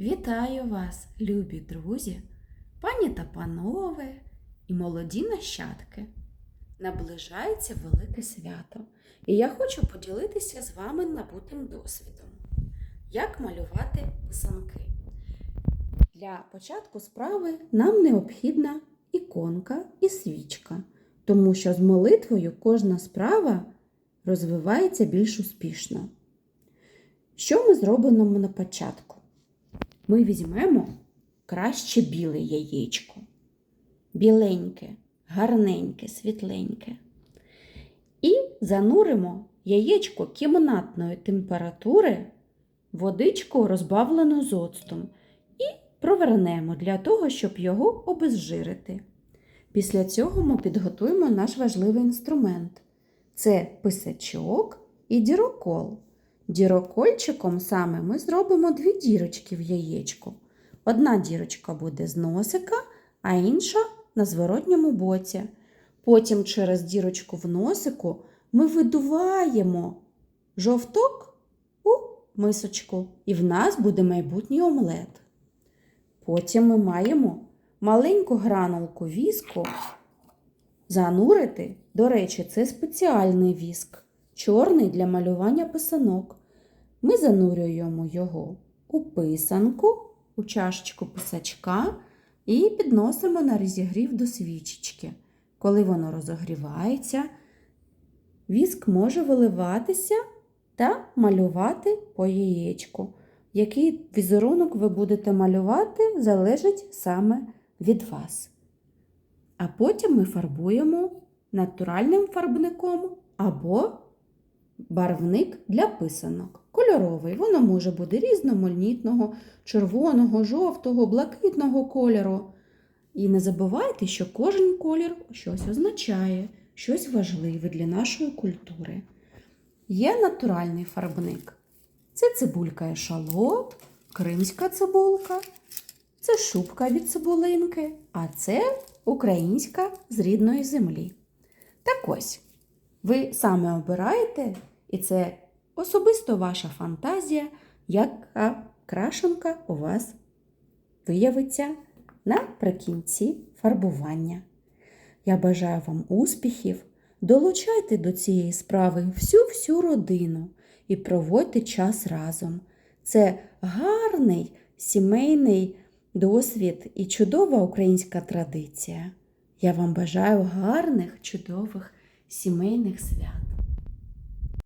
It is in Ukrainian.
Вітаю вас, любі друзі, пані та панове і молоді нащадки. Наближається велике свято, і я хочу поділитися з вами набутим досвідом, як малювати писанки. Для початку справи нам необхідна іконка і свічка, тому що з молитвою кожна справа розвивається більш успішно. Що ми зробимо на початку? Ми візьмемо краще біле яєчко. Біленьке, гарненьке, світленьке. І зануримо яєчко кімнатної температури водичку, розбавлену з оцтом, і провернемо для того, щоб його обезжирити. Після цього ми підготуємо наш важливий інструмент. Це писачок і дірокол. Дірокольчиком саме ми зробимо дві дірочки в яєчку. Одна дірочка буде з носика, а інша на зворотньому боці. Потім через дірочку в носику ми видуваємо жовток у мисочку, і в нас буде майбутній омлет. Потім ми маємо маленьку гранулку віску занурити. До речі, це спеціальний віск, чорний для малювання писанок. Ми занурюємо його у писанку, у чашечку писачка і підносимо на розігрів до свічечки. Коли воно розогрівається, віск може виливатися та малювати по яєчку. Який візерунок ви будете малювати, залежить саме від вас. А потім ми фарбуємо натуральним фарбником або барвник для писанок. Кольоровий, воно може бути різноманітного, червоного, жовтого, блакитного кольору. І не забувайте, що кожен колір щось означає, щось важливе для нашої культури. Є натуральний фарбник. Це цибулька ешалот, кримська цибулка, це шубка від цибулинки, а це українська з рідної землі. Так ось, ви саме обираєте, і це особисто ваша фантазія, яка крашенка у вас виявиться наприкінці фарбування. Я бажаю вам успіхів, долучайте до цієї справи всю-всю родину і проводьте час разом. Це гарний сімейний досвід і чудова українська традиція. Я вам бажаю гарних, чудових сімейних свят.